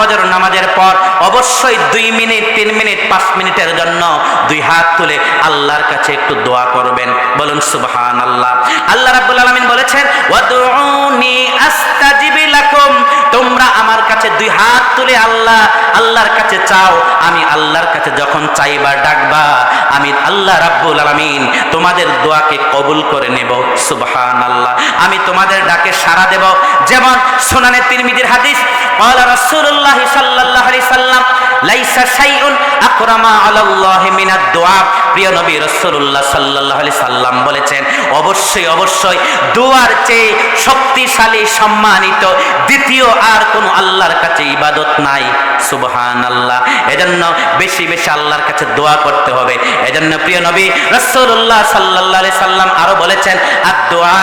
ফজর নামাজের পর অবশ্যই দুই মিনিট, তিন মিনিট, পাঁচ মিনিটের জন্য দুই হাত তুলে আল্লাহর কাছে একটু দোয়া করবেন। বলুন সুবহান আল্লাহ আল্লাহ রাব্বুল আলামিন বলেছেন তোমরা আমার কাছে দুই হাত তুলে আল্লাহ, আল্লাহর কাছে চাও, আমি আল্লাহর কাছে যখন চাইবা, ডাকবা, আমি আল্লাহ রাব্বুল আলামিন তোমাদের দোয়াকে কবুল করে নেব সুবহান আল্লাহ আমি তোমাদের ডাকে সাড়া দেব। যেমন সোনানে তিরমিদির হাদিস, ক্বালা রাসূলুল্লাহ সাল্লাল্লাহু আলাইহি সাল্লাম, লাইসা শাইউন আকরামা আলাল্লাহি মিনাদ দোয়া। প্রিয় নবী রাসূলুল্লাহ সাল্লাল্লাহু আলাইহি সাল্লাম বলেছেন, অবশ্যই অবশ্যই দোয়ার চেয়ে শক্তিশালী, সম্মানিত দ্বিতীয় আর কোন আল্লাহ আল্লাহর কাছে ইবাদত নাই সুবহান আল্লাহ এজন্য বেশি বেশি আল্লাহর কাছে দোয়া করতে হবে। এজন্য প্রিয় নবী রাসূলুল্লাহ সাল্লাল্লাহু আলাইহি সাল্লাম আরও বলেছেন আর দোয়া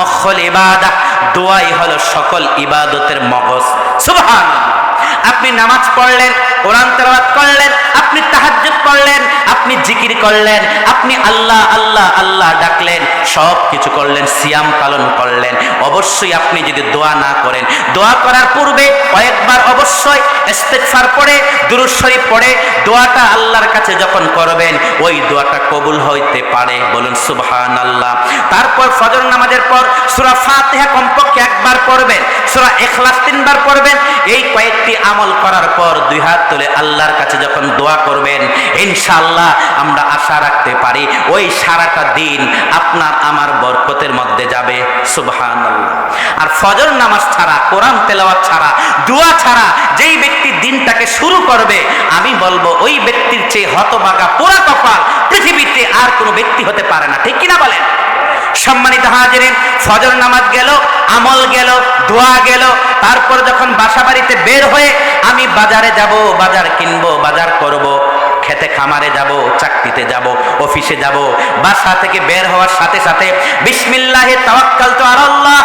মখল ইবাদা দোয়াই হলো সকল ইবাদতের মগজ। সুবহানাল্লাহ। আপনি নামাজ পড়লেন, কোরআন তেলাওয়াত করলেন, আপনি তাহাজ্জুদ করলেন, আপনি জিকির করলেন, আপনি আল্লাহ আল্লাহ আল্লাহ ডাকলেন, সব কিছু করলেন, সিয়াম পালন করলেন। অবশ্যই আপনি যদি দোয়া না করেন, দোয়া করার পূর্বে কয়েকবার অবশ্যই ইস্তেগফার পড়ে, দুরূদ শরীফ পড়ে, দোয়াটা আল্লাহর কাছে যখন করবেন, ওই দোয়াটা কবুল হইতে পারে বলুন সুবহানাল্লাহ। তারপর ফজর নামাজের পর সূরা ফাতিহা কমপক্ষে একবার পড়বেন, সূরা ইখলাস তিনবার পড়বেন, এই কয়েকটি আমল করার পর দুই হাত তুলে আল্লাহর কাছে যখন দোয়া করবেন, ইনশাআল্লাহ আমরা আশা রাখতে পারি ওই সারাটা দিন আপনার আমার বরকতের মধ্যে যাবে। সুবহানাল্লাহ। আর ফজর নামাজ ছাড়া, কোরআন তেলাওয়াত ছাড়া, দোয়া ছাড়া যেই ব্যক্তি দিনটাকে শুরু করবে, আমি বলব ওই ব্যক্তির চেয়ে হতভাগা পোড়া কপাল পৃথিবীতে আর কোনো ব্যক্তি হতে পারে না। ঠিক কিনা বলেন? সম্মানিত হাজিরেন, ফজর নামাজ গেল, আমল গেল, দোয়া গেল, তারপর যখন বাসা বাড়িতে বের হয়ে আমি বাজারে যাব, বাজার কিনবো, বাজার করব, খেতে খামারে যাব, চাকরিতে যাব, অফিসে যাব, বাসা থেকে বের হওয়ার সাথে সাথে বিসমিল্লাহে তাওয়াক্কালতু আলাল্লাহ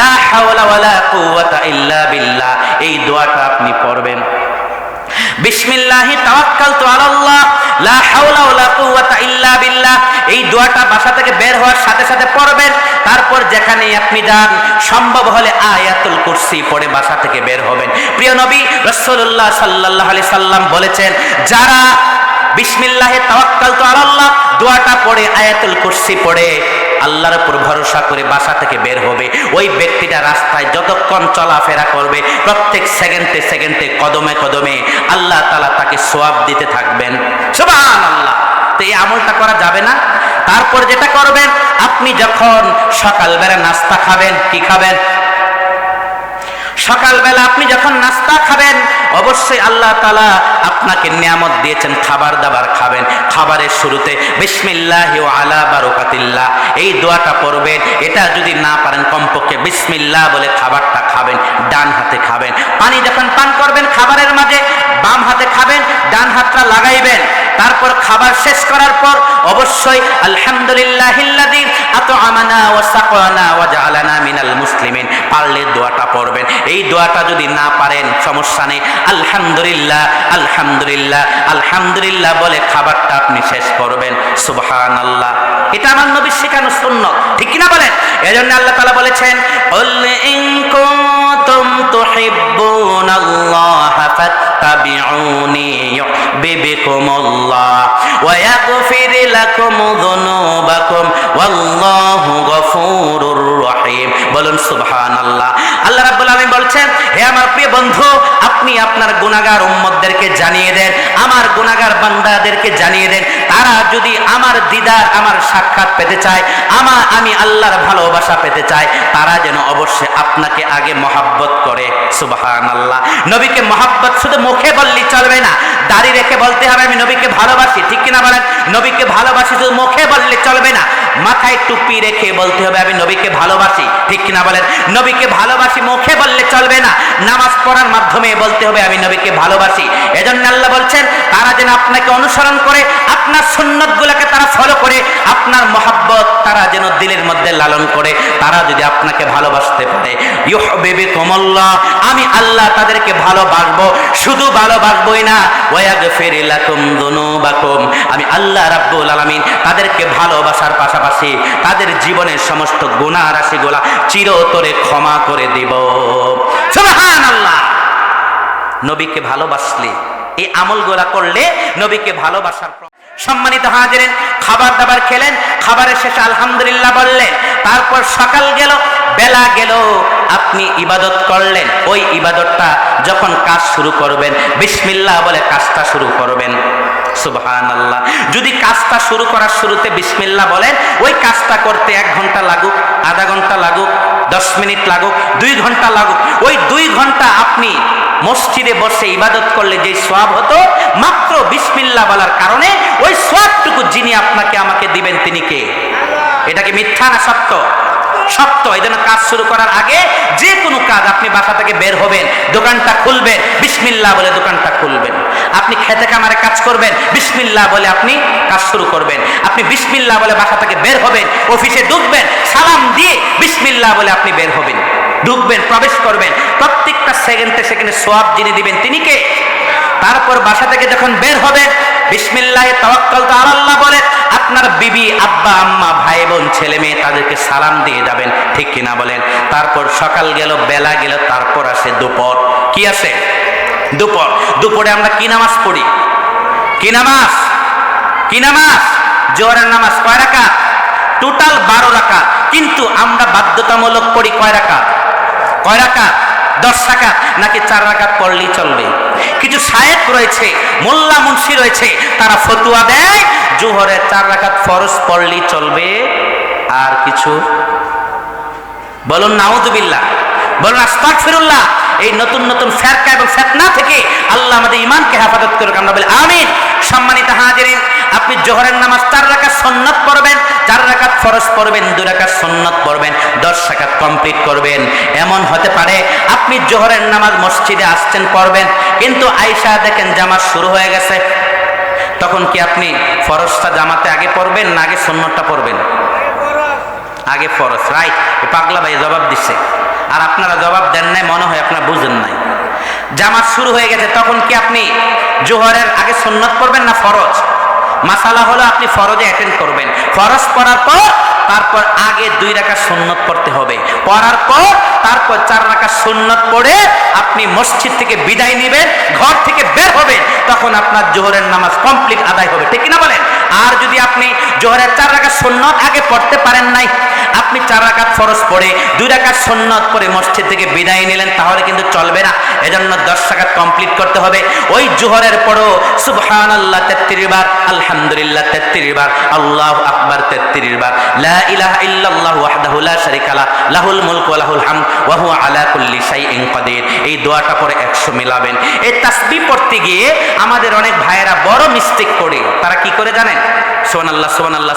লা হাওলা ওয়ালা কুওয়াতা ইল্লা বিল্লাহ, এই দোয়াটা আপনি পড়বেন। বিসমিল্লাহি তাওয়াক্কালতু আলাল্লাহ, লা হাওলা ওয়ালা কুওয়াতা ইল্লা বিল্লাহ। এই দোয়াটা বাসা থেকে বের হওয়ার সাথে সাথে পড়বেন। তারপর যেখানে আপনি যান, সম্ভব হলে আয়াতুল কুরসি পড়ে বাসা থেকে বের হবেন। প্রিয় নবী রাসূলুল্লাহ সাল্লাল্লাহু আলাইহি সাল্লাম বলেছেন, যারা বিসমিল্লাহে তাওয়াক্কালতু আলাল্লাহ, দোয়াটা পড়ে আয়াতুল কুরসি পড়ে আল্লাহর উপর ভরসা করে বাসা থেকে বের হবে। ওই ব্যক্তিটা রাস্তায় যতক্ষণ চলাফেরা করবে, প্রত্যেক সেকেন্ডে সেকেন্ডে, কদমে কদমে আল্লাহ তালা তাকে সোয়াব দিতে থাকবেন। সুবান আল্লাহ তো এই আমলটা করা যাবে না। তারপর যেটা করবেন, আপনি যখন সকালবেলা নাস্তা খাবেন, কি খাবেন? সকালবেলা আপনি যখন নাস্তা খাবেন, অবশ্যই আল্লাহ তালা আপনাকে নিয়ামত দিয়েছেন, খাবার দাবার খাবেন। খাবারের শুরুতে বিসমিল্লাহ আলা বারুকাতিল্লাহ এই দোয়াটা পড়বেন। এটা যদি না পারেন, কমপক্ষে বিসমিল্লাহ বলে খাবারটা খাবেন, ডান হাতে খাবেন। পানি যখন পান করবেন, খাবারের হাতে খাবেন, ডান হাতটা লাগাইবেন। তারপর খাবার শেষ করার পর অবশ্যই আলহামদুলিল্লাহ পারলে দোয়াটা পড়বেন। এই দোয়াটা যদি না পারেন, সমস্যা নেই। আলহামদুলিল্লাহ আলহামদুলিল্লাহ আলহামদুলিল্লাহ বলে খাবারটা আপনি শেষ করবেন। সুবহান আল্লাহ এটা আমার নবীর শেখানো শূন্য ঠিক কিনা বলেন? এজন্য আল্লাহ তালা বলেছেন কুনতুম তুহিব্বুনাল্লাহ ইউহিব্বুকুমুল্লাহ ওয়া ইয়াগফির লাকুম যুনুবাকুম ওয়াল্লাহু গফুরুর রহিম বলুন সুবহানাল্লাহ আল্লাহ রাব্বুল আলামিন বলছেন, হে আমার প্রিয় বন্ধু, আপনি আপনার গুনাহগার উম্মতদেরকে জানিয়ে দেন আমার গুণাগার বান্দাদেরকে জানিয়ে দেন, তারা যদি আমার দিদার আমার সাক্ষাৎ পেতে চায়, আমার, আমি আল্লাহর ভালোবাসা পেতে চায় তারা যেন অবশ্যই আপনাকে আগে মহাব্বত করে। সুবহান আল্লাহ নবীকে মহাব্বত শুধু মুখে বললি চলবে না, দাড়ি রেখে বলতে হবে, আমি নবীকে ভালোবাসি, ঠিক কিনা বলেন? নবীকে ভালোবাসি শুধু মুখে বললে চলবে না মাথায় টুপি রেখে বলতে হবে, আমি নবীকে ভালোবাসি। ঠিক কিনা বলেন? নবীকে ভালোবাসি, মুখে বললে চলবে না। নামাজ পড়ার মাধ্যমে বলতে হবে, আমি নবীকে ভালোবাসি। এজন্য আল্লাহ বলছেন, তারা যেন আপনাকে অনুসরণ করে, আপনার সুন্নত গুলাকে তারা ফলো করে, আপনার মহাব্বত তারা যেন দিলের মধ্যে লালন করে, তারা যদি আপনাকে ভালোবাসতে পারে। ইউহবিবি কমল্লাহ আমি আল্লাহ তাদেরকে ভালোবাসবো, শুধু ভালোবাসবই না। ওয়াগফির লাকুম যুনুবাকুম আমি আল্লাহ রাব্বুল আলামিন তাদেরকে ভালোবাসার পাশাপাশি তাদের জীবনের সমস্ত গুনাহ রাশিগুলা চিরতরে ক্ষমা করে দিব। নবীকে ভালোবাসলে, এই আমলগুলা করলে নবীকে ভালোবাসার সম্মানিত হাজিরেন, খাবার দাবার খেলেন, খাবারের শেষে আলহামদুলিল্লাহ বললেন, তারপর সকাল গেল, বেলা গেল, আপনি ইবাদত করলেন, ওই ইবাদতটা যখন কাজ শুরু করবেন, বিসমিল্লাহ বলে কাজটা শুরু করবেন। আল্লাহ যদি কাজটা শুরু করার শুরুতে বিসমিল্লাহ বলেন, ওই কাজটা করতে এক ঘণ্টা লাগুক, আধা ঘণ্টা লাগুক, দশ মিনিট লাগুক, দুই ঘণ্টা লাগুক, ওই দুই ঘণ্টা আপনি মসজিদে বসে ইবাদত করলে যে সোয়াব হতো, মাত্র বিসমিল্লাহ বলার কারণে ওই সোয়াবটুকু যিনি আপনাকে আমাকে দিবেন তিনি কে? এটা কি মিথ্যা না সত্য? সত্য এই জন্য কাজ শুরু করার আগে যে কোনো কাজ আপনি বাসা থেকে বের হবেন, দোকানটা খুলবেন, বিসমিল্লাহ বলে দোকানটা খুলবেন। আপনি খেতে কামারে কাজ করবেন, বিসমিল্লাহ বলে আপনি কাজ শুরু করবেন। আপনি বিসমিল্লাহ বলে বাসা থেকে বের হবেন, অফিসে ঢুকবেন, সালাম দিয়ে বিসমিল্লাহ বলে আপনি বের হবেন। ঢুকবেন, প্রবেশ করবেন, প্রত্যেকটা সেকেন্ডে সেকেন্ডে সোয়াব যিনি দিবেন, তিনি কে? তারপর বাসা থেকে যখন বের হবেন বিসমিল্লাহ তাওয়াক্কাল তো আল্লাহ বলে, আপনার বিবি, আব্বা, আম্মা, ভাই, বোন, ছেলে, মেয়ে তাদেরকে সালাম দিয়ে যাবেন। ঠিক কিনা বলেন? তারপর সকাল গেল, বেলা গেল, তারপর আসে দুপুর। কি আছে? দুপুর। দুপুরে আমরা কি নামাজ পড়ি? কি নামাজ? কি নামাজ? জোহরের নামাজ কয় রাখা টোটাল বারো রাখা কিন্তু আমরা বাধ্যতামূলক পড়ি কয় রাখা কয় রাখা দশ টাকা নাকি চার রাকাত পড়লেই চলবে? কিছু সাহেব রয়েছে, মোল্লা মুন্সি রয়েছে, তারা ফতুয়া দেয়, জোহরে চার রাকাত ফরস পড়লেই চলবে। আর কিছু? বলুন নাউদুবিল্লাহ বলুন আস্তাক ফিরুল্লাহ এই নতুন নতুন ফেরকা এবং ফেতনা থেকে আল্লাহ আমাদের ইমানকে হেফাজত করুক। আমরা বলি, আমিন। সম্মানিত হাজিরিন, আপনি জোহরের নামাজ চার রাকাত সন্ন্যত পড়বেন, চার রাকাত ফরজ পড়বেন, দু রাকাত সন্ন্যত পড়বেন, দশ রাকাত কমপ্লিট করবেন। এমন হতে পারে আপনি জোহরের নামাজ মসজিদে আসছেন, পড়বেন, কিন্তু আয়সা দেখেন জামাত শুরু হয়ে গেছে। তখন কি আপনি ফরজটা জামাতে আগে পড়বেন না আগে সন্ন্যতটা পড়বেন? আগে ফরজ, রাইট। পাগলা ভাই জবাব দিচ্ছে আর আপনারা জবাব দেন নাই, মনে হয় আপনারা বুঝেন নাই। জামাত শুরু হয়ে গেছে, তখন কি আপনি জোহরের আগে সুন্নত করবেন না ফরজ? মাসালা হলো আপনি ফরজে অ্যাটেন্ড করবেন। ফরজ করার পর তারপর আগে দুই রাখা সুন্নত পড়তে হবে। পড়ার পর তারপর চার রাখা সুন্নত পড়ে আপনি মসজিদ থেকে বিদায় নেবেন, ঘর থেকে বের হবেন, তখন আপনার জোহরের নামাজ কমপ্লিট আদায় হবে। ঠিক না বলেন? আর যদি আপনি জোহরের চার রাখা সুন্নত আগে পড়তে পারেন নাই, আপনি চার রাকাত ফরজ পড়ে, দুই রাকাত সুন্নত করে মসজিদ থেকে বিদায় নিলেন, তাহলে কিন্তু চলবে না। এজন্য দশ রাকাত কমপ্লিট করতে হবে। ওই জোহরের পরও সুবহান আল্লাহ তেত্রিশ বার, আলহামদুলিল্লাহ তেত্রিশ বার, আল্লাহ আকবার তেত্রিশ বার, লা হামদ ওয়া হুয়া আলা কুল্লি শাইইন কাদির। এই দোয়াটা পরে 100 মিলাবেন। এই তাসবিহ পড়তে গিয়ে আমাদের অনেক ভাইয়েরা বড় মিস্টেক করে। তারা কি করে জানেন? আল্লাহ সোহান আল্লাহ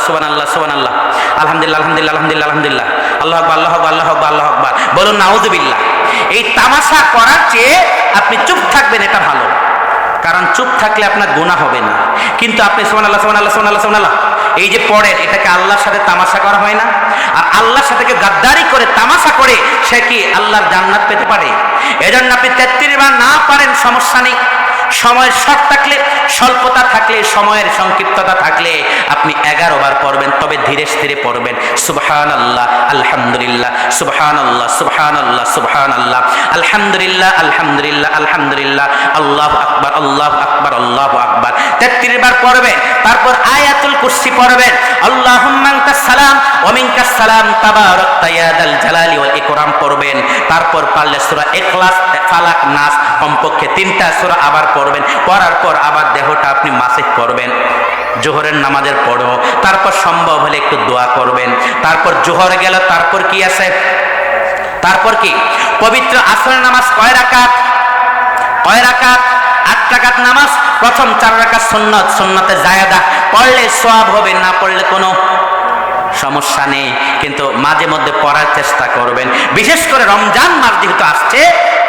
আল্লাহ আলহামদুলিল্লাহ আলহামদুলিল্লাহ আলহামদুলিল্লাহ আলহামদুলিল্লাহ। আল্লাহ আকবার আল্লাহ আকবার আল্লাহ আকবার আল্লাহ আকবার। বলুন, নাউজুবিল্লাহ। এই তামাশা করার চেয়ে আপনি চুপ থাকবেন, এটা ভালো। কারণ চুপ থাকলে আপনার গুনাহ হবে না। কিন্তু আপনি সোহান আল্লাহ সোহান আল্লাহ এই যে পড়েন, এটাকে আল্লাহর সাথে তামাশা করা হয় না? আর আল্লাহর সাথে কেউ গাদ্দারি করে তামাশা করে, সে কি আল্লাহর জান্নাত পেতে পারে? এজন্য আপনি তেত্রিশ বার না পারেন, সমস্যা নেই। সময় শর্ট থাকলে, স্বল্পতা থাকলে, সময়ের সংক্ষিপ্ততা থাকলে আপনি এগারো বার পড়বেন, তবে ধীরে স্থিরে পড়বেন। সুবহান আল্লাহ আলহামদুলিল্লাহ সুবহান আল্লাহ সুবহান আল্লাহ সুবহান আল্লাহ আলহামদুলিল্লাহ আলহামদুলিল্লাহ আলহামদুলিল্লাহ, আল্লাহ আকবার আল্লাহ আকবার আল্লাহ আকবার। তেত্রিশ বার পড়বেন, তারপর আয়াতুল কুরসি পড়বেন আনতাস সালাম সালাম তাবারাকতা ইয়া দাল জালালি ওয়াল ইকরাম পড়বেন। তারপর পারলে সূরা ইখলাস, ফালাক, নাস কমপক্ষে তিনটা আবার পড়বেন। পড়ার পর আবার দেহটা আপনি মাসিক করবেন। জোহরের নামাজের পড়ো তারপর সম্ভব হলে একটু দোয়া করবেন। তারপর জোহর গেল, তারপর কি আছে? তারপর কি? পবিত্র আসরের নামাজ কয় রাকাত? কয় রাকাত? আট রাকাত নামাজ? প্রথম চার রাকাত সুন্নত, সুন্নতে জায়দা পড়লে সওয়াব হবে, না পড়লে কোনো সমস্যা নেই, কিন্তু মাঝে মধ্যে পড়ার চেষ্টা করবেন। বিশেষ করে রমজান মাস যেহেতু আসছে,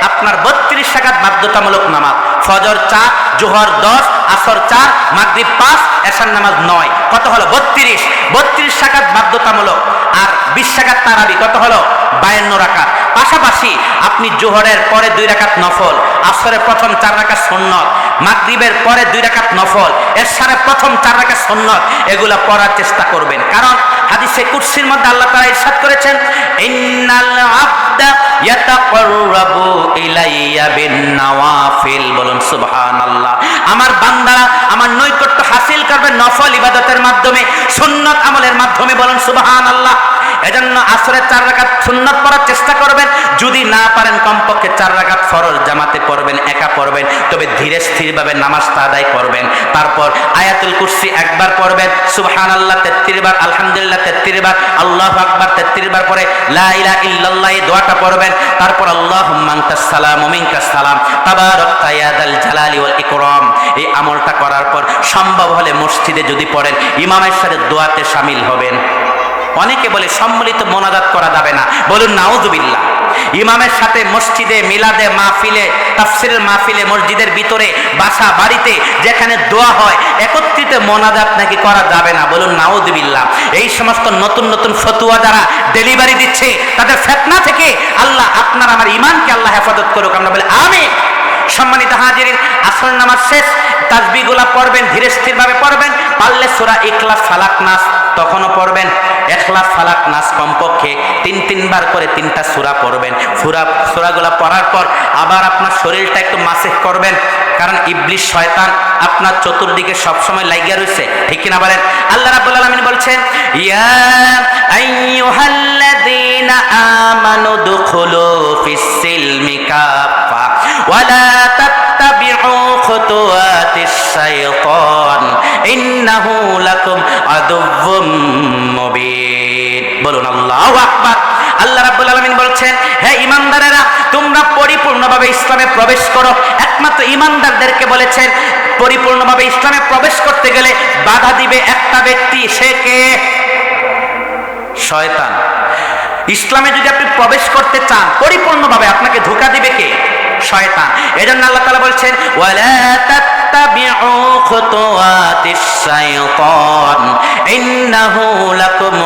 আপনার বত্রিশ টাকাত বাধ্যতামূলক নামাজ, ফজর চার জোহর দশ, আসর চার, মাগরিব পাঁচ, এশার নামাজ নয়। কত হলো? বত্রিশ। বত্রিশ টাকাত বাধ্যতামূলক। আর বিশ টাকাত তারাবি, কত হলো? বায়ান্ন রাকাত। পাশাপাশি আপনি জোহরের পরে দুই রাকাত নফল, আসরের প্রথম চার রাকাত সন্ন্যত মাগরিবের পরে দুই রাকাত নফল এরশারে প্রথম চার রাকাত সন্ন্যত এগুলা পড়ার চেষ্টা করবেন। কারণ হাদিসে কুরসির মধ্যে আল্লাহ তাআলা ইরশাদ করেছেন, ইন্নাল আবদা ইয়াতাকাররাবু ইলাইয়া বিন নওয়াফিল। বলুন, সুবহানাল্লাহ। আমার বান্দারা আমার নৈকট্য হাসিল করবে নফল ইবাদতের মাধ্যমে, সুন্নত আমলের মাধ্যমে, বলুন, সুবহানাল্লাহ। এজন্য আসরের চার রাকাত সুন্নত পড়ার চেষ্টা করবেন। যদি না পারেন, কমপক্ষে চার রাকাত ফরজ জামাতে পড়বেন, একা পড়বেন, তবে ধীরে স্থিরভাবে নামাজটা আদায় করবেন। তারপর আয়াতুল কুরসি একবার পড়বেন সুবহান আল্লাহ তেত্রিশ বার, আলহামদুলিল্লাহ তেত্রিশ বার, আল্লাহ আকবার তেত্রিশ বার পরে লা ইলাহা ইল্লাল্লাহ এই দোয়াটা পড়বেন। তারপর আল্লাহুম্মা আনতাস সালাম মিনকাস সালাম, তাবারাকতা ইয়া দাল জালালি ওয়াল ইকরাম। এই আমলটা করার পর সম্ভব হলে মসজিদে যদি পড়েন ইমামের সাথে দোয়াতে শামিল হবেন। অনেকে বলে সম্মিলিত মোনাজাত করা যাবে না। বলুন, নাউজুবিল্লাহ। ইমামের সাথে মসজিদে, মিলাদে, মাহফিলে, তাফসিরের মাহফিলে, মসজিদের ভিতরে, বাসা, বাড়িতে, যেখানে দোয়া হয়, একত্রিত মোনাজাত নাকি করা যাবে না। বলুন, নাউজুবিল্লাহ। এই সমস্ত নতুন নতুন ফতুয়া যারা ডেলিভারি দিচ্ছে, তাদের ফেতনা থেকে আল্লাহ আপনার, আমার ইমানকে আল্লাহ হেফাজত করুক। আমরা বলি আমি সম্মানিত হাজিরিন আসর নামাজ শেষ তাসবিগুলা পড়বেন, ধীরে স্থিরভাবে পড়বেন, পারলে সোরা ইখলাস ফালাক নাস তখনও পড়বেন এখলাস ফালাক নাস কমপক্ষে তিন, তিনবার করে তিনটা সুরা পড়বেন। সুরা, সূরাগুলা পড়ার পর আবার আপনার শরীরটা একটু মাসেহ করবেন, কারণ ইবলিশ শয়তান আপনার চতুর্দিকে সবসময় লাগিয়া রয়েছে ঠিক কিনা বলেন? আল্লাহ রাব্বুল আলামিন বলছেন, ইয়া আমানু দুখুলু ফিস সিলমি কাফা ওয়ালা তাত্তাবিউ খুতুওয়াতিশ শাইতান, ইন্নাহু লাকুম আদুউম মুবিন। বলুন, আল্লাহু আকবার। আল্লাহ রাব্বুল আলামিন বলছেন, হে ইমানদারেরা তোমরা পরিপূর্ণভাবে ইসলামে প্রবেশ করো। একমাত্র ইমানদারদেরকে বলেছেন, পরিপূর্ণভাবে ইসলামে প্রবেশ করতে গেলে বাধা দিবে একটা ব্যক্তি, সে কে? শয়তান। ইসলামে যদি আপনি প্রবেশ করতে চান, পরিপূর্ণভাবে আপনাকে ধোকা দিবে কে? শয়তান। এজন্য আল্লাহ তাআলা বলছেন, ওয়ালা শাইতান, ইন্নাহু লাকুম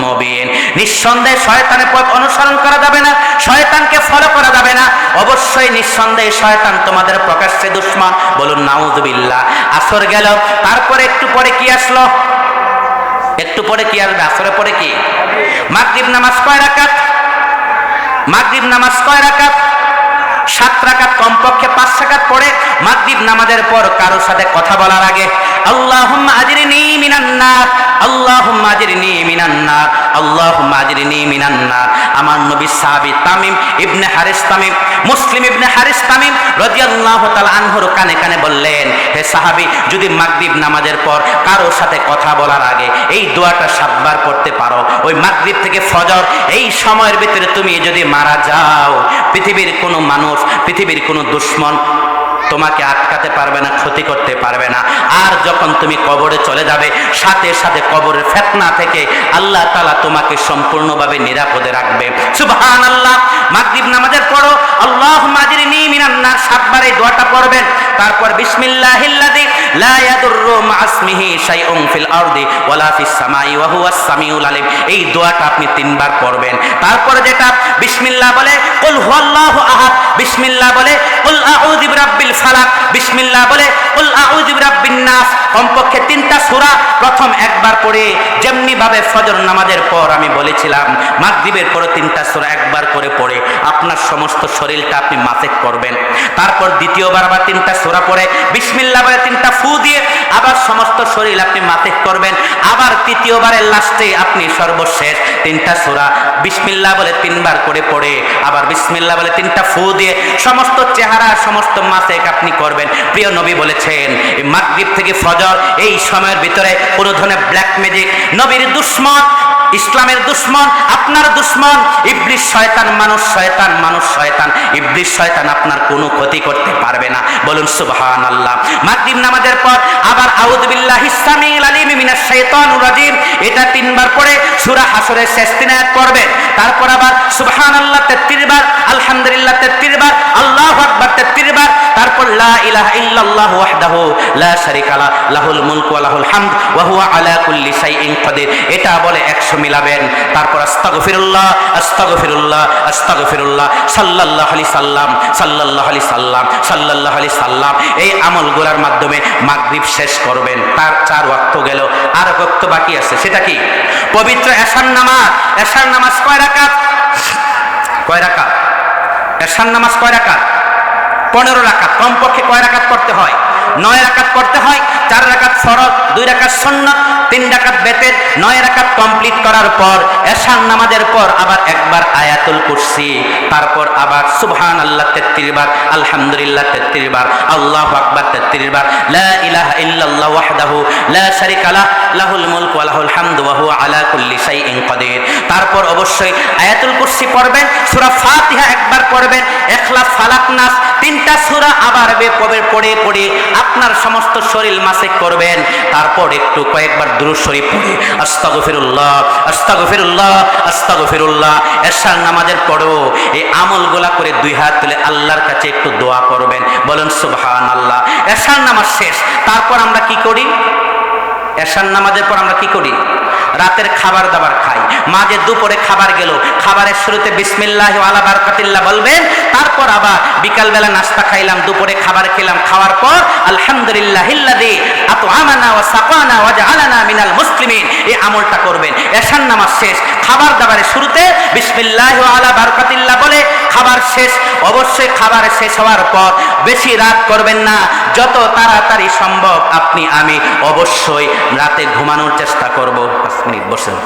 মুবিন। নিঃসন্দেহে শয়তানের পথ অনুসরণ করা যাবে না, শয়তানকে ফলো করা যাবে না। অবশ্যই নিঃসন্দেহে শয়তান তোমাদের প্রকাশ্যে দুশ্মন। বলুন, নাউযুবিল্লাহ। আসর গেল, তারপরে একটু পরে কি আসলো? একটু পরে কি আসবে? আসরে পরে কি? মাগরিব নামাজ কয় রাকাত? মাগরিব নামাজ কয় রাকাত? সাত রাকাত কমপক্ষে পাঁচ রাকাত পড়ে মাগরিব নামাজের পর কারোর সাথে কথা বলার আগে, আল্লাহুম্মা আজরিনি মিনান নার, আল্লাহুম্মা আজরিনি মিনান নার, আল্লাহুম্মা আমার নবী সাহাবী তামিম ইবনে হারিস তামিম, মুসলিম ইবনে হারিস তামিম রাদিয়াল্লাহু তাআলা আনহুর কানে কানে বললেন, হে সাহাবী, যদি মাগরিব নামাজের পর কারোর সাথে কথা বলার আগে এই দোয়াটা সাতবার পড়তে পারো। ওই মাগরিব থেকে ফজর, এই সময়ের ভিতরে তুমি যদি মারা যাও, পৃথিবীর কোনো মানুষ পৃথিবীর কোনো দুশ্মন তোমাকে আটকাতে পারবে না, ক্ষতি করতে পারবে না। আর যখন তুমি কবরে চলে যাবে, সাথে সাথে কবরের ফেতনা থেকে আল্লাহ তালা তোমাকে সম্পূর্ণভাবে নিরাপদে রাখবে। সুবহান আল্লাহ মাগরিব নামাজের পরও আল্লাহ মাজিরিনি মিনান্নার সাতবার এই দোয়াটা পড়বেন। তারপর বিসমিল্লাহিল্লাযী, লা ইয়াদুররু মা'আসমিহি শাইউন ফিল আরদি ওয়ালা ফিস সামাই ওয়া হুয়াস সামিউল আলিম। এই দোয়াটা আপনি তিনবার পড়বেন। তারপরে যেটা বিসমিল্লাহ বলে, কুল হুয়াল্লাহু আহাদ। বিসমিল্লাহ বলে, কুল আউযু বিরাব্বিল ফালাক বিসমিল্লাহ বলে, কুল আউযু বিরাব্বিন কমপক্ষে তিনটা সূরা প্রথম একবার পড়ে যেমনি ভাবে ফজর নামাজের পর আমি বলেছিলাম, মাগরিবের পরে তিনটা সূরা একবার করে পড়ে, আপনার সমস্ত শরীরটা আপনি মাসেক করবেন। তারপর দ্বিতীয়বার আবার তিনটা সূরা পড়ে, বিসমিল্লাহ বলে তিনটা ফু দিয়ে আবার সমস্ত শরীর আপনি মাসেক করবেন। আবার তৃতীয়বারের লাস্টে আপনি সর্বশেষ তিনটা সূরা বিসমিল্লাহ বলে তিনবার করে পড়ে, আবার বিসমিল্লাহ বলে তিনটা ফু দিয়ে সমস্ত চেহারা, সমস্ত মাসেক আপনি করবেন। প্রিয় নবী বলেছেন, মাগরিব থেকে ফজর এই সময়ের ভিতরে কোনো ধরনের ব্ল্যাক ম্যাজিক নবীর দুশ্মন ইসলামের দুশ্মন, আপনার দুশ্মন। ইবলিশ শয়তান মানুষ শয়তান মানুষ, শয়তান। ইবলিশ শয়তান আপনার কোনো ক্ষতি করতে পারবে না। বলুন সুবহান আল্লাহ মাগরিব নামাজের পর আবার আউযুবিল্লাহি সামিল আলিম মিনাশ শাইতানির রাজিম। এটা তিনবার পড়ে সূরা হাসরের শেষ তিন আয়াত তারপর আবার সুবহানাল্লাহ 33 বার, আলহামদুলিল্লাহ 33 বার, আল্লাহু আকবার 33 বার। তারপর লা ইলাহা ইল্লাল্লাহ ওয়াহদাহু লা শারিকা লাহুল মুলকু ওয়া লাহুল হামদ ওয়া হুয়া আলা কুল্লি শাইইন কাদির। এটা বলে 100 মিলাবেন। তারপর আস্তাগফিরুল্লাহ আস্তাগফিরুল্লাহ আস্তাগফিরুল্লাহ, সাল্লাল্লাহু আলাইহি সাল্লাম, সাল্লাল্লাহু আলাইহি সাল্লাম, সাল্লাল্লাহু আলাইহি সাল্লাম। এই আমলগুলোর মাধ্যমে মাগরিব শেষ করবেন। তার চার ওয়াক্ত গেল। আর ওয়াক্ত বাকি আছে। সেটা কি? পবিত্র এশার নামাজ। এশার নামাজ কয় রাকাত? কয় রাকাত? এশার নামাজ কয় রাকাত? পনেরো রাকাত। কমপক্ষে কয় রাকাত পড়তে হয়? নয় রাকাত পড়তে হয়, চার রাকাত ফরজ, দুই রাকাত সন্ন্যত তিন রাকাত বেতের, নয় রাকাত কমপ্লিট করার পর এশার নামাজের পর আবার একবার আয়াতুল কুরসি, তারপর আবার সুবহান আল্লাহ তেত্রিশ বার, আলহামদুলিল্লাহ তেত্রিশ বার, আল্লাহ আকবার তেত্রিশ বার, লা ইলাহা ইল্লাল্লাহ ওয়াহদাহু লা শারিকা লাহ, লাহুল মুলক ওয়া লাহুল হামদু ওয়া হুয়া আলা কুল্লি শাইইন কাদির। তারপর অবশ্যই আয়াতুল কুরসি পড়বেন, সূরা ফাতিহা একবার পড়বেন, ইখলাস, ফালাক, নাস, তিনটা সূরা আবার বে পড়ে পড়ে আপনার সমস্ত শরীর মাসে করবেন। তারপর একটু কয়েকবার দুরুদ শরীফ পড়ে, আস্তাগফিরুল্লাহ আস্তাগফিরুল্লাহ আস্তাগফিরুল্লাহ। এশার নামাজের পড়ো এই আমলগুলা করে দুই হাত তুলে আল্লাহর কাছে একটু দোয়া করবেন। বলেন, সুবহানাল্লাহ। এসার নামাজ শেষ, তারপর আমরা কি করি? এশার নামাজের পর আমরা কি করি? রাতের খাবার দাবার খাই। মাঝে দুপুরে খাবার গেল। খাবারের শুরুতে বিসমিল্লাহ আলা বারকাতিল্লাহ বলবেন। তারপর আবার বিকালবেলা নাস্তা খাইলাম, দুপুরে খাবার খেলাম। খাওয়ার পর আলহামদুলিল্লাহ ইল্লাদি আতো আমানা ওয়া সাকানা ওয়া জাআলানা মিনাল মুসলিমিন। এই আমলটা করবেন। এশার নামাজ শেষ। খাবার দাবারের শুরুতে বিসমিল্লাহ আলা বারকাতিল্লা বলে, খাবার শেষ, অবশ্যই খাবার শেষ হওয়ার পর বেশি রাত করবেন না, যত তাড়াতাড়ি সম্ভব আপনি, আমি অবশ্যই রাতে ঘুমানোর চেষ্টা করব। পাঁচ মিনিট বসেন।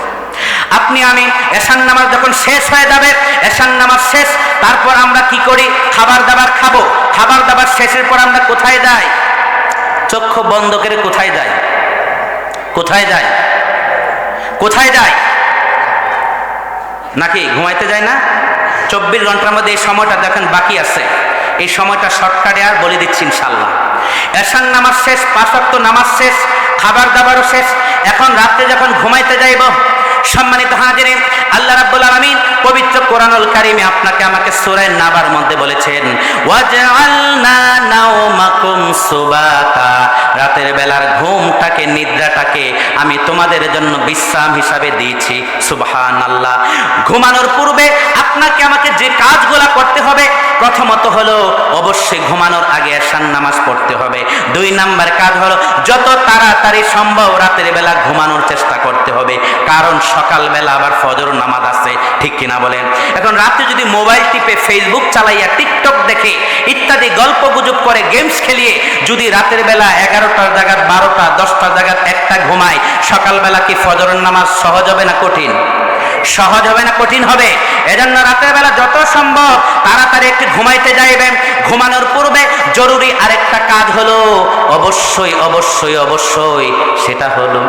আপনি, আমি এশান নামাজ যখন শেষ হয়ে যাবে এশান নামাজ শেষ, তারপর আমরা কি করি? খাবার দাবার খাব। খাবার দাবার শেষের পর আমরা কোথায় যাই? চক্ষু বন্ধ করে কোথায় যাই? কোথায় যাই? কোথায় যাই? নাকি ঘুমাইতে যায় না? চব্বিশ ঘণ্টার মধ্যে এই সময়টা দেখেন বাকি আছে। এই সময়টা শর্টকাটে আর বলে দিচ্ছি ইনশাল্লাহ এশান নামাজ শেষ পাঁচক্ত নামাজ শেষ, খাবার দাবারও শেষ। এখন রাত্রে যখন ঘুমাইতে যাইব সম্মানিত হাজিরিন আল্লাহ রাব্বুল আলামিন পবিত্র কোরআনুল কারিমে আপনাকে আমাকে সূরা নাবার মধ্যে বলেছেন, ওয়াজআলনা নাওমাকুম সুবাতা। রাতের বেলার ঘুমটাকে, নিদ্রাটাকে আমি তোমাদের জন্য বিশ্রাম হিসাবে দিয়েছি। সুবহানাল্লাহ। ঘুমানোর পূর্বে আপনাকে আমাকে যে কাজগুলা করতে হবে, প্রথমত হলো অবশ্যই ঘুমানোর আগে এশান নামাজ পড়তে হবে। দুই নাম্বার কাজ হলো যত তাড়াতাড়ি সম্ভব রাতের বেলা ঘুমানোর চেষ্টা করতে হবে। কারণ সকালবেলা আবার ফজর নামাজ আছে, ঠিক কিনা বলেন? এখন রাতে যদি মোবাইল টিপে ফেসবুক চালাইয়া টিকটক দেখে, ইত্যাদি গল্প গুজব করে গেমস খেলিয়ে, যদি রাতের বেলা এগারোটার জায়গার বারোটা, দশটার জায়গার একটা ঘুমায়, সকালবেলা কি ফজর নামাজ সহজ হবে না কঠিন? সহজ হবে না, কঠিন হবে। এজন্য রাতের বেলা যত সম্ভব তাড়াতাড়ি একটু ঘুমাইতে যাইবেন ঘুমানোর পূর্বে জরুরি আরেকটা কাজ হলো, অবশ্যই অবশ্যই অবশ্যই সেটা হলো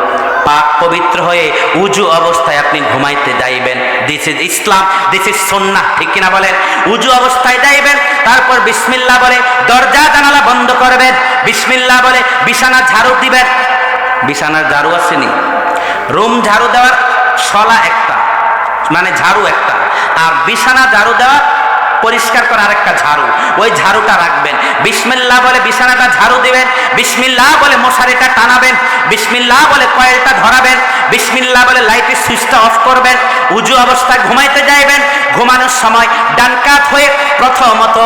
পাক পবিত্র হয়ে উজু অবস্থায় আপনি ঘুমাইতে যাইবেন। This is Islam this is সন্না ঠিক কিনা বলেন? উজু অবস্থায় যাইবেন, তারপর বিসমিল্লাহ বলে দরজা জানালা বন্ধ করবেন, বিসমিল্লাহ বলে বিছানা ঝাড়ু দিবেন। বিছানার ঝাড়ু আসেনি। রুম ঝাড়ু দেওয়ার শলা একটা। মানে ঝাড়ু একটা। আর বিছানা ঝাড়ু দেওয়া, পরিষ্কার করা আরেকটা ঝাড়ু। ওই ঝাড়ুটা রাখবেন। বিসমিল্লাহ বলে বিছানাটা ঝাড়ু দিবেন, বিসমিল্লাহ বলে মশারিটা টানাবেন, বিসমিল্লাহ বলে কয়েলটা ধরাবেন, বিসমিল্লাহ বলে লাইটের সুইচটা অফ করবেন, উজু অবস্থায় ঘুমাইতে যাইবেন, ঘুমানোর সময় ডান কাত হয়ে প্রথমত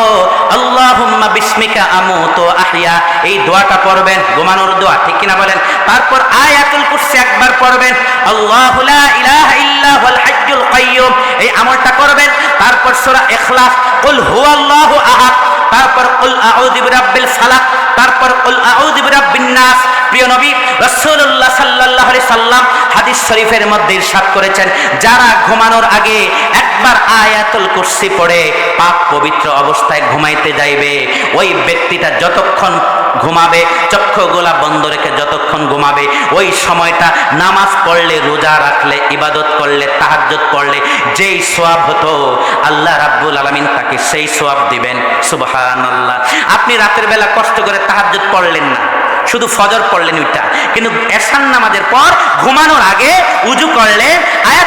আল্লাহুম্মা বিস্মিকা আমুতু আহিয়া এই দোয়াটা পড়বেন, ঘুমানোর দোয়া, ঠিক কিনা বলেন? তারপর আয়াতুল কুরসি একবার পড়বেন, আল্লাহু লা ইলাহা ইল্লা হুয়াল হাইয়্যুল কাইয়্যুম এই আমলটা করবেন, তারপর সূরা ইখলাস, কুল হুয়াল্লাহু আহাদ তারপর কুল আউযু বিরাব্বিল ফালাক তারপর কুল আউযু বিরাব্বিন নাস প্রিয় নবী রাসূলুল্লাহ সাল্লাল্লাহু আলাইহি সাল্লাম হাদিস শরীফের মধ্যে ইরশাদ করেছেন, যারা ঘুমানোর আগে একবার আয়াতুল কুরসি পড়ে, পাক পবিত্র অবস্থায় ঘুমাইতে যাইবে, ওই ব্যক্তিটা যতক্ষণ ঘুমাবে চক্ষুগুলা বন্ধ রেখে যতক্ষণ ঘুমাবে, ওই সময়টা নামাজ পড়লে, রোজা রাখলে, ইবাদত করলে, তাহাজ্জুদ পড়লে যেই সোয়াব হতো, আল্লাহ রাব্বুল আলামিন তাকে সেই সোয়াব দিবেন। সুবহানাল্লাহ। আপনি রাতের বেলা কষ্ট করে তাহাজ্জুদ পড়লেন না। শুধু ফজর পড়লেন ওইটা। কিন্তু এসান নামাজের পর ঘুমানোর আগে উজু করলেন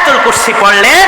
আয়াতুল কুরসি পড়লেন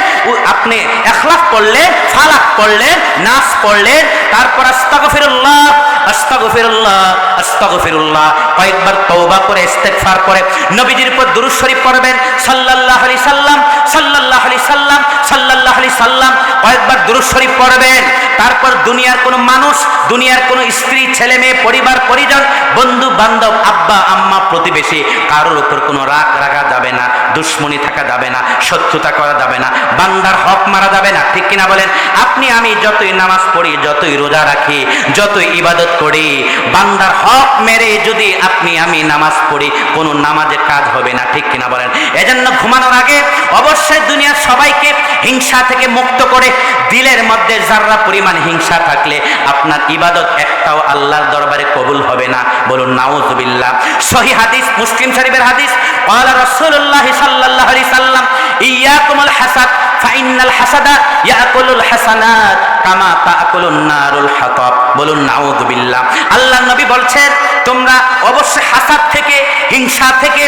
আপনি এখলাফ পড়লেন ফালাক পড়লেন নাস পড়লেন তারপর আস্তাগফিরুল্লাহ আস্তাগফিরুল্লাহ আস্তাগফিরুল্লাহ। কয়েকবার তওবা করে, ইস্তেগফার করে, নবীজির উপর দুরূদ শরীফ পড়বেন, সাল্লাল্লাহু আলাইহি সাল্লাম, সাল্লাল্লাহু আলাইহি সাল্লাম, সাল্লাল্লাহু আলাইহি সাল্লাম, কয়েকবার দুরূদ শরীফ পড়বেন। তারপর দুনিয়ার কোনো মানুষ, দুনিয়ার কোনো স্ত্রী, ছেলে মেয়ে, পরিবার, পরিজন বন্ধু বান্ধব আব্বা, আম্মা, প্রতিবেশী, কারোর উপর কোনো রাগ রাখা যাবে না, দুশ্মনী থাকা যাবে না শত্রুতা করা যাবে না, বান্দার হক মারা যাবে না, ঠিক কিনা বলেন? আপনি, আমি যতই নামাজ পড়ি, যতই রোজা রাখি, যতই ইবাদত করি, বান্দার হক মেরে যদি আপনি, আমি নামাজ পড়ি, কোনো নামাজে কাজ হবে না, ঠিক কিনা বলেন? এজন্য ঘুমানোর আগে অবশ্যই দুনিয়ার সবাইকে হিংসা থেকে মুক্ত করে দিলের মধ্যে যাররা পরিমাণ হিংসা থাকলে আপনার ইবাদত একটাও আল্লাহর দরবারে কবুল হবে না। বলুন, নাউজুবিল্লাহ। সহি হাদিস, মুসলিম শরীফের হাদিস। কলা রসুল্লাহ সাল্লাহ সাল্লাম ইয়া কুমল হাসাদ ফাইনাল হাসাদা ইয়াকুলুল হাসানাত কামা তাকুলুন নারুল হাতাব। বলুন নাউযুবিল্লাহ আল্লাহ নবী বলছেন, তোমরা অবশ্যই হাসাদ থেকে, হিংসা থেকে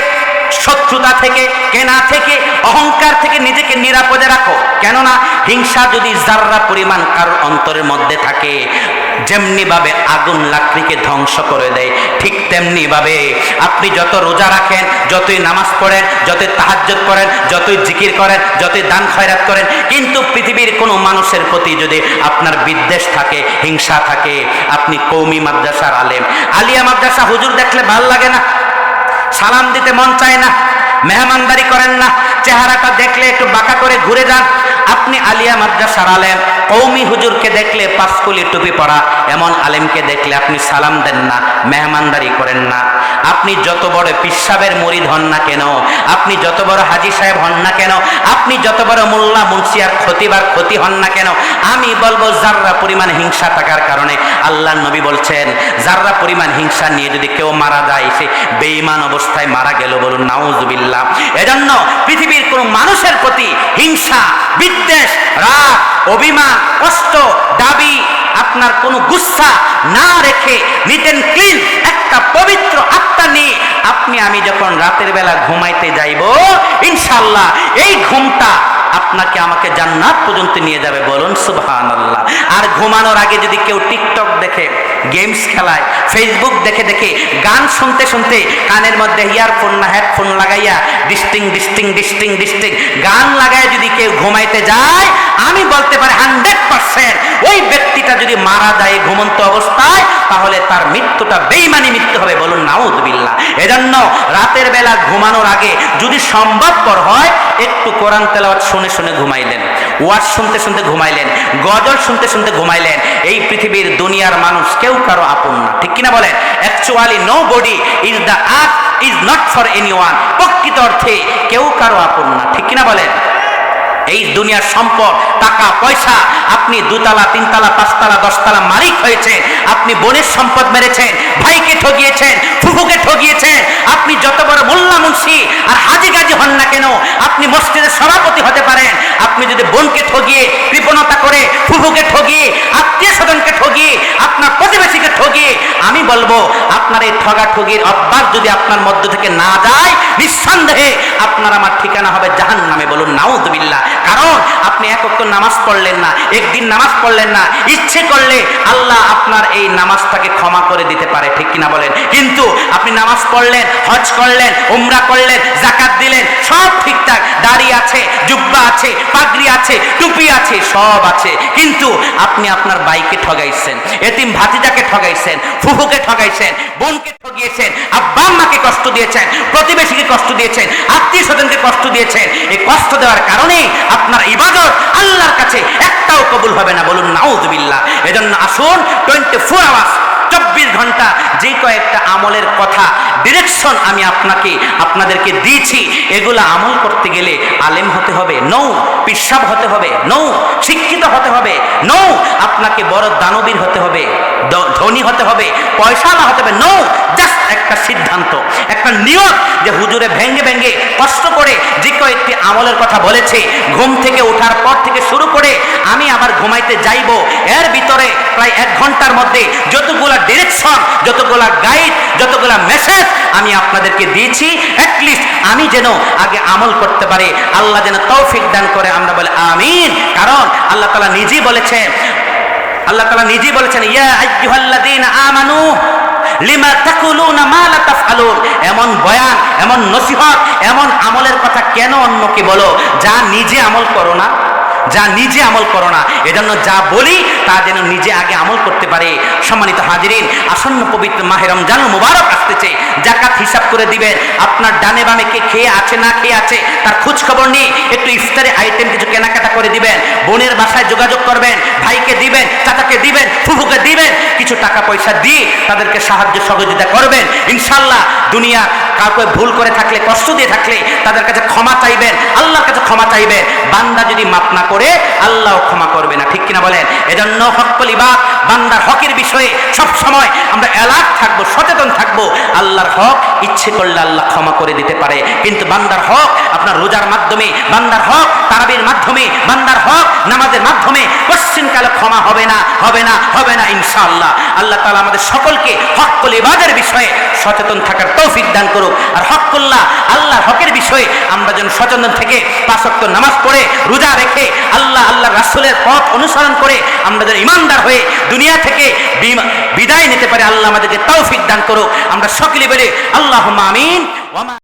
শত্রুতা থেকে কেনা থেকে, অহংকার থেকে নিজেকে নিরাপদে রাখো। কেননা হিংসা যদি যার্রা পরিমাণ কারোর অন্তরের মধ্যে থাকে যেমনি ভাবে আগুন লাকড়িকে ধ্বংস করে দেয়, ঠিক তেমনি ভাবে আপনি যত রোজা রাখেন, যতই নামাজ পড়েন, যতই তাহাজ্জুদ করেন যতই জিকির করেন, যতই দান খয়রাত করেন, কিন্তু পৃথিবীর কোনো মানুষের প্রতি যদি আপনার বিদ্বেষ থাকে, হিংসা থাকে, আপনি কৌমি মাদ্রাসার আলেম। আলিয়া মাদ্রাসা হুজুর দেখলে ভালো লাগে না? সালাম দিতে মন চায় না মেহমানদারি করেন না চেহারাটা দেখলে একটু বাঁকা করে ঘুরে যান। আপনি আলিয়া মাদ্রাসার আলেম। কৌমি হুজুরকে দেখলে পাঁচকুলি টুপি পরা। এমন আলেমকে দেখলে আপনি সালাম দেন না, মেহমানদারি করেন না। আপনি যত বড় পিসাবের মরিদ হন না কেন? আপনি যত বড় হাজি সাহেব হন না কেন? আপনি যত বড় মোল্লা মুন্সিয়ার ক্ষতিবার ক্ষতি হন না কেন? আমি বলব, যার্রা পরিমাণ হিংসা থাকার কারণে আল্লাহ নবী বলছেন, যার্রা পরিমাণ হিংসা নিয়ে যদি কেউ মারা যায়, সে বেঈমান অবস্থায় মারা গেল বলুন, নাউজুবিল্লাহ। এজন্য পৃথিবীর কোনো মানুষের প্রতি হিংসা, বিদ্বেষ, রাগ, অভিমান, কষ্ট, দাবি আপনার কোনো গুচ্ছা না রেখে নিতেন ক্লিন একটা পবিত্র আত্মা নিয়ে আপনি, আমি যখন রাতের বেলা ঘুমাইতে যাইব ইনশাল্লাহ এই ঘুমটা আপনাকে আমাকে জান্নাত পর্যন্ত নিয়ে যাবে। বলুন সুবহান আল্লাহ আর ঘুমানোর আগে যদি কেউ টিকটক দেখে গেমস খেলায়। ফেসবুক দেখে দেখে, গান শুনতে শুনতে কানের মধ্যে ইয়ারফোন না হেডফোন লাগাইয়া ডিস্টিং ডিস্টিং ডিস্টিং ডিস্টিং গান লাগায় যদি কেউ ঘুমাইতে যায়, আমি বলতে পারি হান্ড্রেড পার্সেন্ট ওই ব্যক্তিটা যদি মারা যায় ঘুমন্ত অবস্থায়, তাহলে তার মৃত্যুটা বেইমানি মৃত্যু হবে বলুন নাউদুবিল্লাহ এজন্য রাতের বেলা ঘুমানোর আগে যদি সম্ভবপর হয়, একটু কোরআন তেলাওয়াত শুনে শুনে ঘুমাইলেন, ওয়াজ শুনতে শুনতে ঘুমাইলেন, গজল শুনতে শুনতে ঘুমাইলেন, এই পৃথিবীর দুনিয়ার মানুষ কেউ কারও আপন না। ঠিক কিনা বলেন? Actually nobody is the earth is not for anyone প্রকৃত অর্থে কেউ কারও আপন না। ঠিক কিনা বলেন? এই দুনিয়ার সম্পদ, টাকা, পয়সা, আপনি দুতলা, তিনতলা, পাঁচতলা, দশতলা মালিক হয়েছে আপনি বোনের সম্পদ মেরেছেন, ভাইকে ঠগিয়েছেন, ফুফুকে ঠগিয়েছেন, আপনি যত বড় মোল্লা মুন্সি আর হাজি গাজি হন না কেন, আপনি মসজিদের সভাপতি হতে পারেন, আপনি যদি বোনকে ঠগিয়ে, কৃপণতা করে ফুফুকে ঠগিয়ে, আত্মীয় স্বজনকে ঠগিয়ে, আপনার প্রতিবেশীকে ঠগিয়ে, আমি বলব, আপনার এই ঠগা ঠগির অভ্যাস যদি আপনার মধ্য থেকে না যায়, নিঃসন্দেহে আপনার আমার ঠিকানা হবে জাহান নামে বলুন নাউদুবিল্লাহ কারণ আপনি একক নামাজ পড়লেন না, একদিন নামাজ পড়লেন না, ইচ্ছে করলে আল্লাহ আপনার এই নামাজটাকে ক্ষমা করে দিতে পারে, ঠিক কিনা বলেন? কিন্তু আপনি নামাজ পড়লেন, হজ করলেন, উমরা করলেন জাকাত দিলেন, সব ঠিকঠাক, দাড়ি আছে, জুব্বা আছে, পাগড়ি আছে, টুপি আছে, সব আছে। কিন্তু আপনি আপনার বাইকে ঠগাইছেন, এতিম ভাতিজাকে ঠগাইছেন, ফুফুকে ঠগাইছেন, বোনকে ঠগিয়েছেন, আব্বা আম্মাকে কষ্ট দিয়েছেন, প্রতিবেশীকে কষ্ট দিয়েছেন, আত্মীয় স্বজনকে কষ্ট দিয়েছেন, এই কষ্ট দেওয়ার কারণে আপনার ইবাদত আল্লাহর কাছে একটাও কবুল হবে না। বলুন, নাউজুবিল্লাহ। এজন্য আসুন টোয়েন্টি ফোর আওয়ার্স চব্বিশ ঘণ্টা যে কয়েকটা আমলের কথা ডিরেকশন আমি আপনাকে, আপনাদেরকে দিয়েছি। এগুলো আমল করতে গেলে আলেম হতে হবে, নৌ পিসাব হতে হবে, নৌ, শিক্ষিত হতে হবে, নৌ, আপনাকে বড় দানবীর হতে হবে ধনী হতে হবে, পয়সাওয়ালা হতে হবে, নৌ জাস্ট একটা সিদ্ধান্ত, একটা নিয়ত যে হুজুরে ভেঙ্গে ভেঙ্গে কষ্ট করে যে কয়েকটি আমলের কথা বলেছে, ঘুম থেকে ওঠার পর থেকে শুরু করে আমি আবার ঘুমাইতে যাইব। এর ভিতরে প্রায় এক ঘণ্টার মধ্যে যতগুলা ডিরেকশন যতগুলা গাইড যতগুলা মেসেজ আমি আপনাদেরকে দিয়েছি অ্যাটলিস্ট আমি যেন আগে আমল করতে পারি। আল্লাহ যেন তৌফিক দান করে, আমরা বলে আমিন। কারণ আল্লাহ তালা নিজেই বলেছেন, আল্লাহ তালা নিজেই বলেছেন, ইয়া আমানু লিমা তাকুলুনা মা লা তাফআলুন। এমন বয়ান, এমন নসিহত, এমন আমলের কথা কেন অন্যকে বলো? যা নিজে আমল করো না। যা নিজে আমল করো না, এজন্য যা বলি তা যেন নিজে আগে আমল করতে পারে। সম্মানিত হাজিরিন, আসন্ন পবিত্র মাহে রমজান মুবারক আসতেছে। জাকাত হিসাব করে দিবেন। আপনার ডানে বামে কে খেয়ে আছে, না খেয়ে আছে, তার খোঁজ খবর নিয়ে একটু ইফতারি আইটেম কিছু কেনাকাটা করে দিবেন। বোনের বাসায় যোগাযোগ করবেন, ভাইকে দিবেন, চাচাকে দিবেন, ফুফুকে দিবেন, কিছু টাকা পয়সা দিয়ে তাদেরকে সাহায্য সহযোগিতা করবেন। ইনশাল্লাহ দুনিয়া কাউকে ভুল করে থাকলে, কষ্ট দিয়ে থাকলে তাদের কাছে ক্ষমা চাইবেন, আল্লাহর কাছে ক্ষমা চাইবেন। বান্দা যদি মাপ না করে আল্লাহ ক্ষমা করবে না। ঠিক কিনা বলেন? এজন্য হকলি বা বান্দার হকের বিষয়ে সব সময় আমরা অ্যালার্ট থাকব, সচেতন থাকব। আল্লাহর হক ইচ্ছে করলে আল্লাহ ক্ষমা করে দিতে পারে। কিন্তু বান্দার হক আপনার রোজার মাধ্যমে, বান্দার হক তারাবির মাধ্যমে, বান্দার হক নামাজের মাধ্যমে পশ্চিমকালে ক্ষমা হবে না হবে না হবে না, ইনশাআল্লাহ। আল্লাহ তাআলা আমাদের সকলকে হক ইবাদের বিষয়ে সচেতন থাকার তৌফিক দান করুক। আর হকুল্লাহ আল্লাহ হকের বিষয়ে আমরা যেন সচেতন থেকে পাঁচক্ত নামাজ পড়ে, রোজা রেখে আল্লাহ আল্লাহ রাসুলের পথ অনুসরণ করে আমরা যেন ইমানদার হয়ে দুনিয়া থেকে বিদায় নিতে পারে। আল্লাহ আমাদেরকে তৌফিক দান করো আমরা সকলে বলে আল্লাহ ওয়ামা